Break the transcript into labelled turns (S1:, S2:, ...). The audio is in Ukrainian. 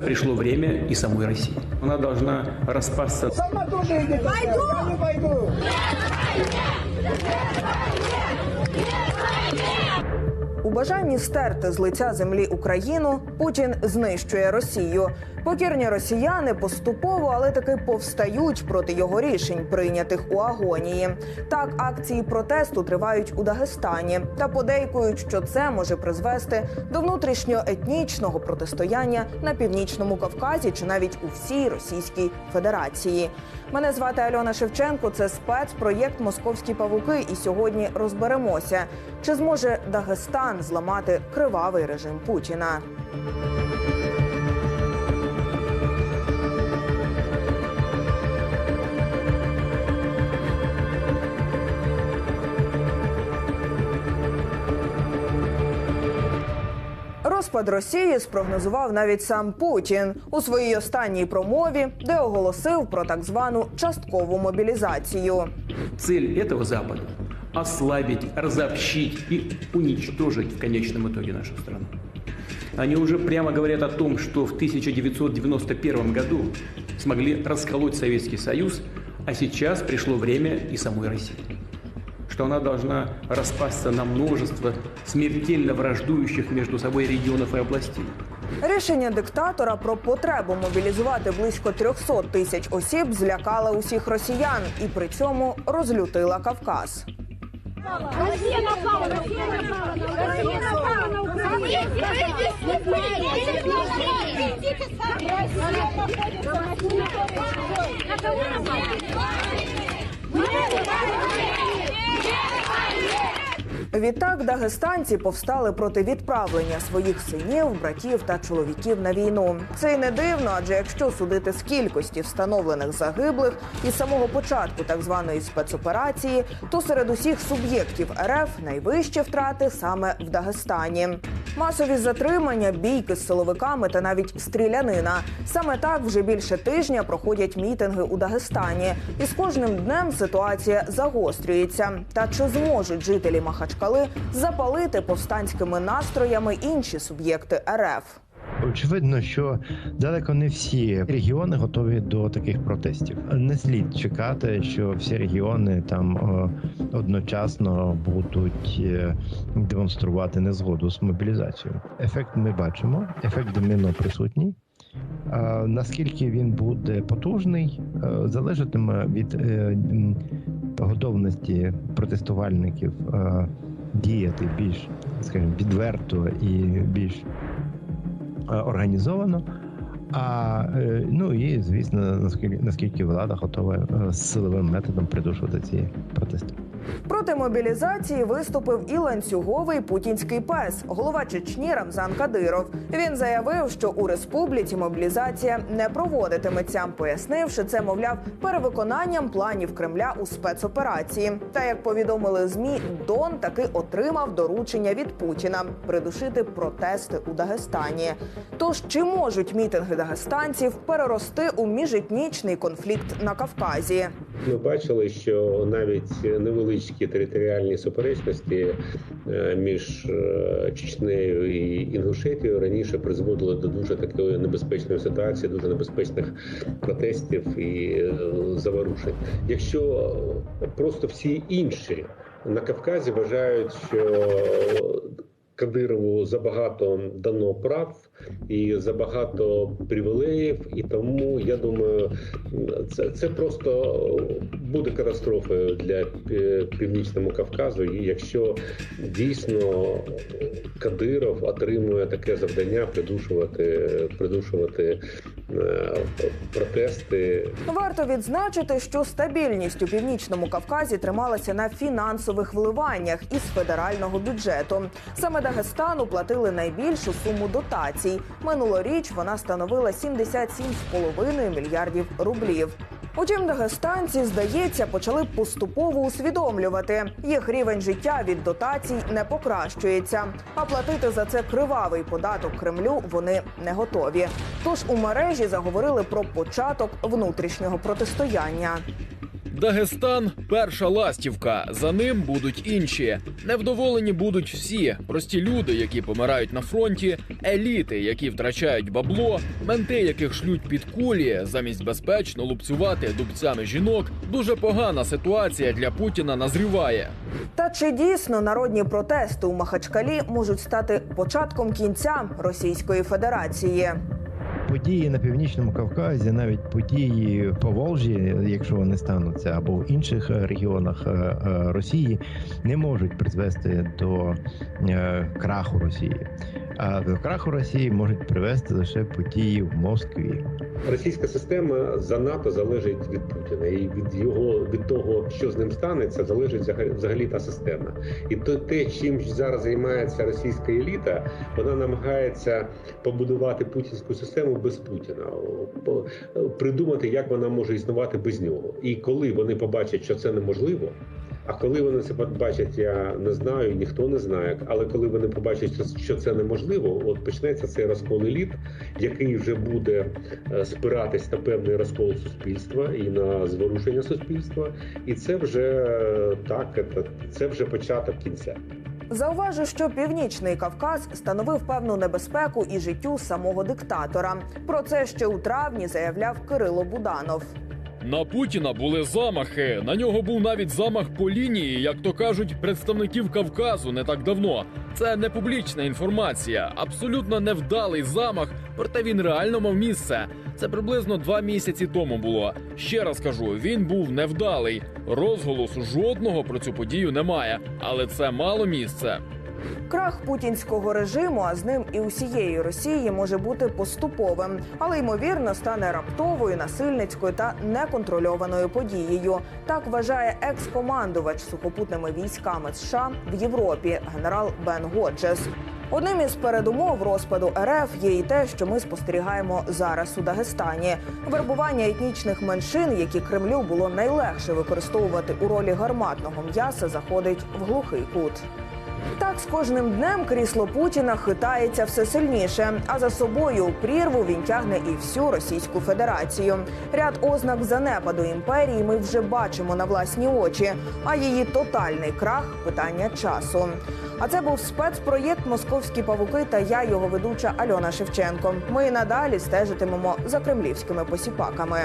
S1: Пришло время и самой России. Она должна распасться
S2: Сама тоже идет. Пойду. Я не пойду.
S3: У бажанні стерти з лиця землі Україну Путін знищує Росію. Покірні росіяни поступово, але таки повстають проти його рішень, прийнятих у агонії. Так, акції протесту тривають у Дагестані та подейкують, що це може призвести до внутрішньоетнічного протистояння на північному Кавказі чи навіть у всій Російській Федерації. Мене звати Альона Шевченко. Це спецпроєкт Московські павуки. І сьогодні розберемося, чи зможе Дагестан зламати кривавий режим Путіна. Розпад Росії спрогнозував навіть сам Путін у своїй останній промові, де оголосив про так звану часткову мобілізацію.
S1: цель этого Запада – ослабить, разобщить и уничтожить в конечном итоге нашу страну. Они уже прямо говорят о том, что в 1991 году смогли расколоть Советский Союз, а сейчас пришло время и самой России. Что она должна распасться на множество смертельно враждующих между собой регионов и областей.
S3: Рішення диктатора про потребу мобілізувати близько 300 тисяч осіб злякало усіх росіян і при цьому розлютила Кавказ.
S4: Россия напала, Россия напала, Россия напала на. На кого напала?
S3: Відтак дагестанці повстали проти відправлення своїх синів, братів та чоловіків на війну. Це й не дивно, адже якщо судити з кількості встановлених загиблих із самого початку так званої спецоперації, то серед усіх суб'єктів РФ найвищі втрати саме в Дагестані. Масові затримання, бійки з силовиками та навіть стрілянина. Саме так вже більше тижня проходять мітинги у Дагестані, і з кожним днем ситуація загострюється. Та чи зможуть жителі Махачкали запалити повстанськими настроями інші суб'єкти РФ?
S5: Очевидно, що далеко не всі регіони готові до таких протестів. Не слід чекати, що всі регіони там е, одночасно будуть е, демонструвати незгоду з мобілізацією. Ефект ми бачимо, ефект доміно присутній. Наскільки він буде потужний, е, залежатиме від готовності протестувальників діяти більш, скажімо, відверто і більш е, організовано. А е, ну і звісно, наскільки наскільки влада готова е, з силовим методом придушувати ці протести.
S3: Проти мобілізації виступив і ланцюговий путінський пес, голова Чечні Рамзан Кадиров. Він заявив, що у республіці мобілізація не проводитиметься, пояснивши це, мовляв, перевиконанням планів Кремля у спецоперації. Та як повідомили змі, Дон таки отримав доручення від Путіна придушити протести у Дагестані. Тож чи можуть мітинги дагестанців перерости у міжетнічний конфлікт на Кавказі?
S6: Ми бачили, що навіть невеличкі територіальні суперечності е, між е, Чечнею і Інгушетією раніше призводили до дуже такої небезпечної ситуації, дуже небезпечних протестів і е, заворушень. Якщо просто всі інші на Кавказі вважають, що Кадирову забагато дано прав і забагато привілеїв, і тому я думаю, це, це просто буде катастрофою для Пі- північному Кавказу. І якщо дійсно Кадиров отримує таке завдання придушувати, придушувати протести
S3: Варто відзначити, що стабільність у північному Кавказі трималася на фінансових вливаннях із федерального бюджету. Саме Дагестану платили найбільшу суму дотацій. Минулоріч вона становила 77,5 мільярдів рублів. Утім, дагестанці, здається, почали поступово усвідомлювати, їх рівень життя від дотацій не покращується. А платити за це кривавий податок Кремлю вони не готові. Тож у мережі заговорили про початок внутрішнього протистояння.
S7: Дагестан перша ластівка. За ним будуть інші. Невдоволені будуть всі: прості люди, які помирають на фронті, еліти, які втрачають бабло, менти, яких шлють під кулі, замість безпечно лупцювати дубцями жінок. Дуже погана ситуація для Путіна назріває.
S3: Та чи дійсно народні протести у Махачкалі можуть стати початком кінця Російської Федерації?
S5: Події на північному Кавказі, навіть події по Волжі, якщо вони стануться, або в інших е, регіонах е, е, Росії, не можуть призвести до краху Росії. А до краху Росії можуть привести лише події в Москві.
S6: Російська система занадто залежить від Путіна, і від його від того, що з ним станеться, залежить взагалі, та система. І то те, чим зараз займається російська еліта, вона намагається побудувати путінську систему без Путіна, придумати, як вона може існувати без нього. І коли вони побачать, що це неможливо. А коли вони це побачать, я не знаю, ніхто не знає. Але коли вони побачать, що- це неможливо, от почнеться цей розкол еліт, який вже буде е, спиратись на певний розкол суспільства і на зворушення суспільства, і це вже е, так, це вже початок кінця.
S3: Зауважу, що північний Кавказ становив певну небезпеку і життю самого диктатора. Про це ще у травні заявляв Кирило Буданов.
S7: На Путіна були замахи. На нього був навіть замах по лінії, як то кажуть, представників Кавказу не так давно. Це не публічна інформація, абсолютно невдалий замах, проте він реально мав місце. Це приблизно два місяці тому було. Ще раз кажу, він був невдалий. Розголосу жодного про цю подію немає, але це мало місце.
S3: Крах путінського режиму, а з ним і усієї Росії, може бути поступовим, але ймовірно стане раптовою, насильницькою та неконтрольованою подією. Так вважає екс-командувач сухопутними військами США в Європі, генерал Бен Годжес. Одним із передумов розпаду РФ є і те, що ми спостерігаємо зараз у Дагестані. Вербування етнічних меншин, які Кремлю було найлегше використовувати у ролі гарматного м'яса, заходить в глухий кут. Так з кожним днем крісло Путіна хитається все сильніше, а за собою прірву він тягне і всю Російську Федерацію. Ряд ознак занепаду імперії ми вже бачимо на власні очі. А її тотальний крах питання часу. А це був спецпроєкт Московські павуки та я, його ведуча Альона Шевченко. Ми і надалі стежитимемо за кремлівськими посіпаками.